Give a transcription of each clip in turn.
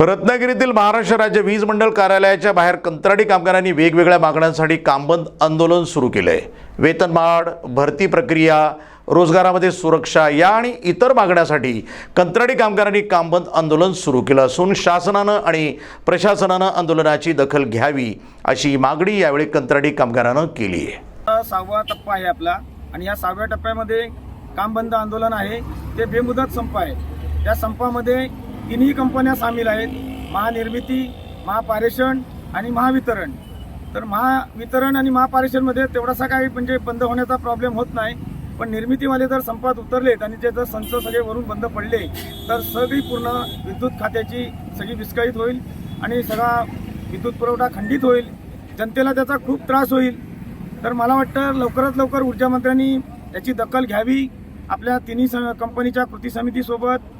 रत्नागिरीतील महाराष्ट्र राज्य वीज मंडळ कार्यालयाच्या बाहेर कंत्राटी कामगारांनी वेगवेगळ्या मागण्यांसाठी कामबंद आंदोलन सुरू केलं आहे वेतनवाढ भरती प्रक्रिया रोजगारामध्ये सुरक्षा या आणि इतर मागण्यासाठी कंत्राटी कामगारांनी कामबंद आंदोलन सुरू केलं असून शासनानं आणि प्रशासनानं आंदोलनाची दखल घ्यावी अशी मागणी यावेळी कंत्राटी कामगारानं केली आहे. सहावा टप्पा आहे आपला आणि या सहाव्या टप्प्यामध्ये काम बंद आंदोलन आहे ते बेमुदत संप आहे. या संपामध्ये तिन्ही कंपन्या सामील आहेत. महानिर्मिती महापारेषण आणि महावितरण. तर महावितरण आणि महापारेषणमध्ये तेवढासा काही म्हणजे बंद होण्याचा प्रॉब्लेम होत नाही. पण निर्मितीवाले जर संपात उतरलेत आणि ते जर संच सगळे वरून बंद पडले तर सगळी पूर्ण विद्युत खात्याची सगळी विस्कळीत होईल आणि सगळा विद्युत पुरवठा खंडित होईल. जनतेला त्याचा खूप त्रास होईल. तर मला वाटतं लवकरात लवकर ऊर्जामंत्र्यांनी याची दखल घ्यावी. आपल्या तिन्ही स कंपनीच्या कृती समितीसोबत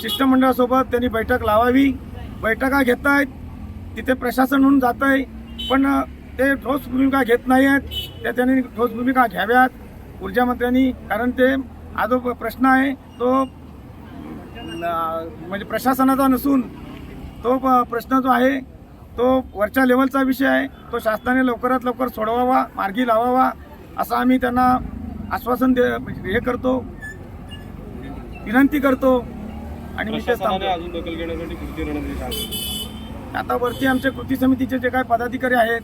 शिष्टमंडळासोबत त्यांनी बैठक लावावी. बैठका घेत आहेत तिथे प्रशासन म्हणून जात आहे पण ते ठोस भूमिका घेत नाही आहेत त्या त्यांनी ठोस भूमिका घ्याव्यात. ऊर्जामंत्र्यांनी कारण ते हा जो प्रश्न आहे तो म्हणजे प्रशासनाचा नसून तो प्रश्न जो आहे तो वरच्या लेवलचा विषय आहे. तो शासनाने लवकरात लवकर सोडवावा मार्गी लावावा असं आम्ही त्यांना आश्वासन दे म्हणजे हे करतो. विनंती करतो. आणि मी थांबतो. अजून दखल घेण्यासाठी कृती रणनीती आहे. आता वरती आमचे कृती समितीचे जे काही पदाधिकारी आहेत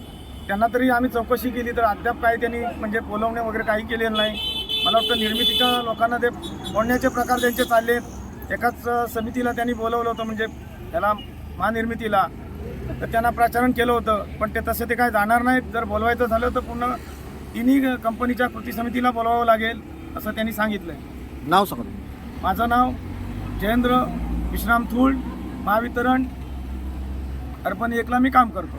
त्यांना तरी आम्ही चौकशी केली तर अद्याप काही त्यांनी म्हणजे बोलवणे वगैरे काही केलेलं नाही मला वाटतं निर्मितीच्या लोकांना ते फोडण्याचे प्रकार त्यांचे चाललेत एकाच अ, समितीला त्यांनी बोलवलं होतं म्हणजे त्याला महानिर्मितीला तर त्यांना प्रचारण केलं होतं पण ते तसे ते काय जाणार नाहीत जर बोलवायचं झालं तर पूर्ण तिन्ही कंपनीच्या कृती समितीला बोलवावं लागेल असं त्यांनी सांगितलं आहे नाव सांगा तुम्ही. माझं नाव जयेंद्र विश्राम थूळ महावितरण अर्पण एकला मी काम करतो.